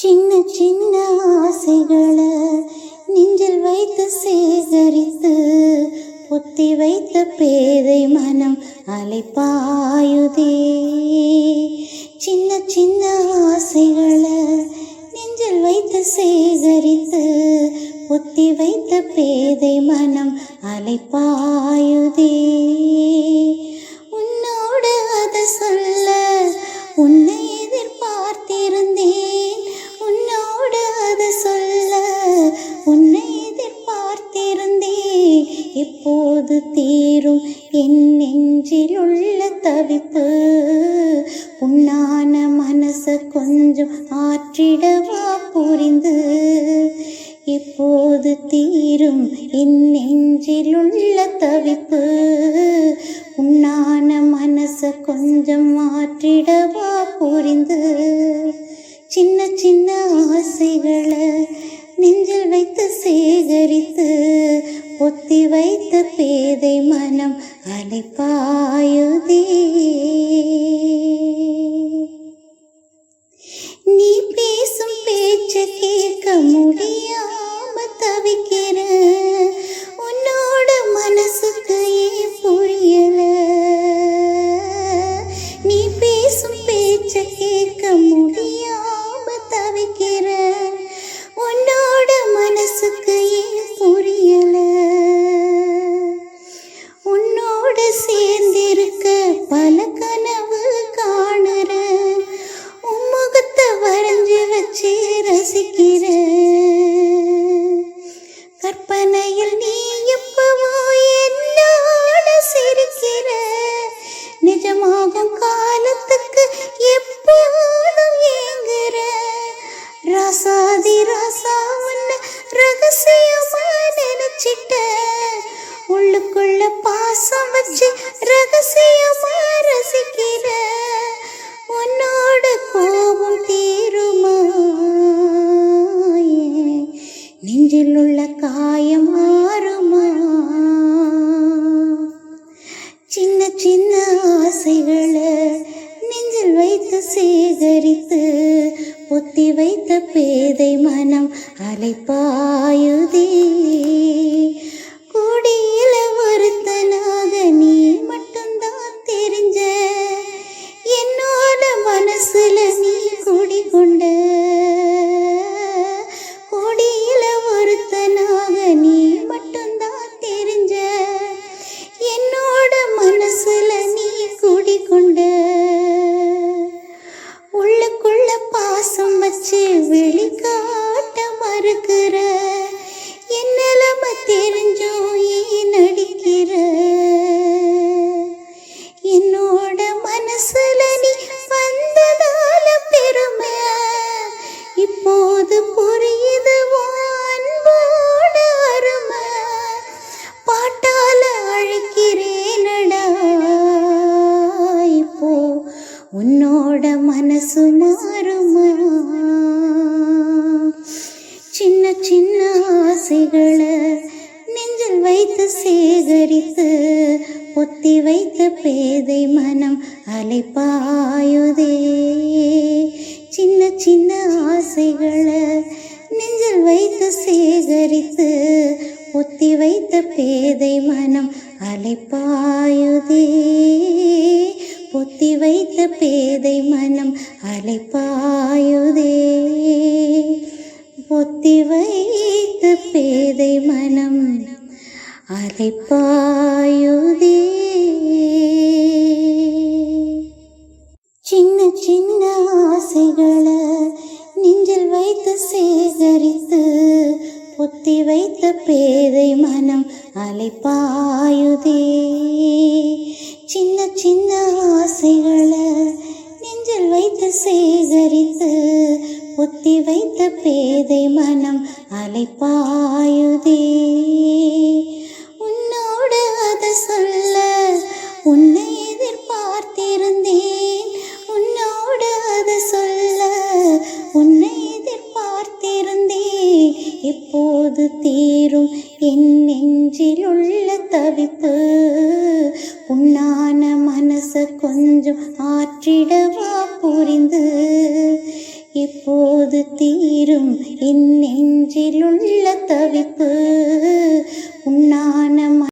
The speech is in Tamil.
சின்ன சின்ன ஆசைகளை நெஞ்சில் வைத்து சேகரித்து பொத்தி வைத்த பேதை மனம் அலைப்பாயுதே. சின்ன சின்ன ஆசைகளை நெஞ்சில் வைத்து சேகரித்து பொத்தி வைத்த பேதை மனம் அலைப்பாயுதே. உன்னோடு அதை சொல்ல என் நெஞ்சில் உள்ள தவிப்பு உன்னான மனச கொஞ்சம் ஆற்றிடவா புரிந்து? எப்போது தீரும் என் நெஞ்சில் உள்ள தவிப்பு உன்னான மனச கொஞ்சம் ஆற்றிடவா புரிந்து? சின்ன சின்ன ஆசைகளை நெஞ்சில் வைத்து சேகரித்து வைத்த பேதை மனம் அலைப்பாயுதே நீ பேசும் பேச்ச கேட்க நினைச்சிட்ட உள்ளுக்குள்ள பாசம் வச்சு ரகசியமா ரசிக்கிற உன்னோட கோபம் தீருமா? நெஞ்சில் உள்ள காயம் மாறுமா? சின்ன சின்ன ஆசைகளை நெஞ்சில் வைத்து சேகரித்து பொத்தி வைத்த பேதை மனம் அலைப்பாயுதே. மனசு சின்ன சின்ன ஆசைகளை நெஞ்சில் வைத்து சேகரித்து பொத்தி வைத்த பேதை மனம் அலைப்பாயுதே. சின்ன சின்ன ஆசைகளை நெஞ்சில் வைத்து சேகரித்து பொத்தி வைத்த பேதை மனம் அலைப்பாயுதே. பொத்தி வைத்த பேதை மனம் அலைப்பாயுதே. பொத்தி வைத்த பேதை மனம் அலைப்பாயுதே. சின்ன சின்ன ஆசைகளை நெஞ்சில் வைத்து சேகரித்து பொத்தி வைத்த பேதை மனம் அலைப்பாயுதே. சின்ன சின்ன ஆசைகளை நெஞ்சில் வைத்து சேகரித்து பொத்தி வைத்த பேதை மனம் அலைப்பாயுதே. உன்னோடு அதை சொல்ல உன்னை எதிர்பார்த்திருந்தேன். உன்னோடு அதை சொல்ல உன்னை எதிர்பார்த்திருந்தேன். இப்போ எப்போது தீரும். என் நெஞ்சில் உள்ள தவிப்பு உன்னான மனச கொஞ்சம் ஆற்றிடவா புரிந்து. எப்போது தீரும்? என் நெஞ்சிலுள்ள தவிப்பு உன்னான